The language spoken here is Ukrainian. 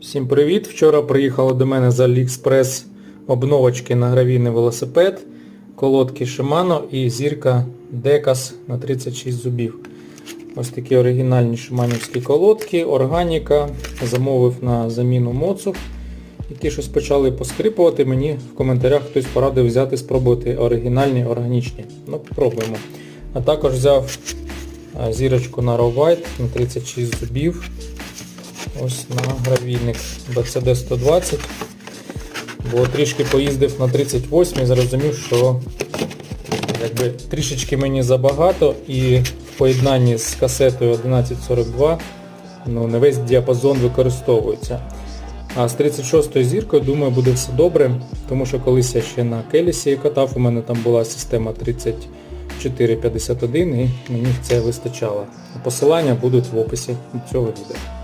Всім привіт! Вчора приїхали до мене з AliExpress обновочки на гравійний велосипед, колодки Shimano і зірка Decas на 36 зубів. Ось такі оригінальні шиманівські колодки, органіка, замовив на заміну моцу, які щось почали поскрипувати. Мені в коментарях хтось порадив взяти, спробувати оригінальні, органічні. Ну, попробуємо. А також взяв зірочку на Raw White на 36 зубів. Ось на гравійник BCD 120. Бо трішки поїздив на 38 і зрозумів, що якби, трішечки мені забагато і в поєднанні з касетою 1142 ну, не весь діапазон використовується. А з 36 зіркою, думаю, буде все добре, тому що колись я ще на Келісі катав, у мене там була система 3451 і мені це вистачало. Посилання будуть в описі цього відео.